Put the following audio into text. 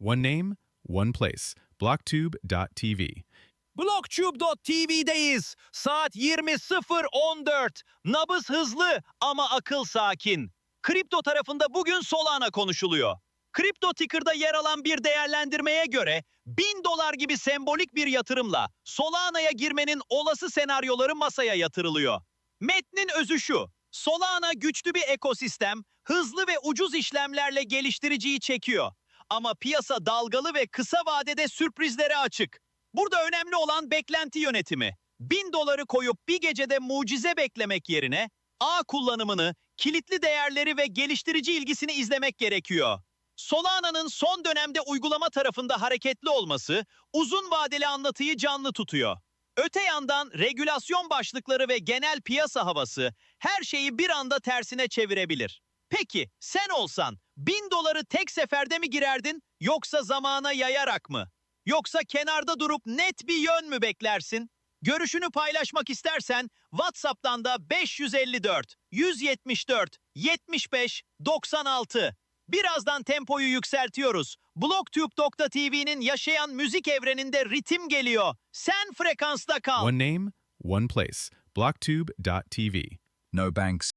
One name, one place. Blocktube.tv. Blogtube.tv'deyiz. Saat 20.014. Nabız hızlı ama akıl sakin. Kripto tarafında bugün Solana konuşuluyor. Kripto Ticker'da yer alan bir değerlendirmeye göre 1000 dolar gibi sembolik bir yatırımla Solana'ya girmenin olası senaryoları masaya yatırılıyor. Metnin özü şu. Solana güçlü bir ekosistem, hızlı ve ucuz işlemlerle geliştiriciyi çekiyor. Ama piyasa dalgalı ve kısa vadede sürprizlere açık. Burada önemli olan beklenti yönetimi. 1000 doları koyup bir gecede mucize beklemek yerine ağ kullanımını, kilitli değerleri ve geliştirici ilgisini izlemek gerekiyor. Solana'nın son dönemde uygulama tarafında hareketli olması uzun vadeli anlatıyı canlı tutuyor. Öte yandan regülasyon başlıkları ve genel piyasa havası her şeyi bir anda tersine çevirebilir. Peki sen olsan 1000 doları tek seferde mi girerdin yoksa zamana yayarak mı? Yoksa kenarda durup net bir yön mü beklersin? Görüşünü paylaşmak istersen WhatsApp'tan da 554 174 75 96. Birazdan tempoyu yükseltiyoruz. Blogtube.tv'nin yaşayan müzik evreninde ritim geliyor. Sen frekansta kal. One name, one place. Blocktube.tv. No banks.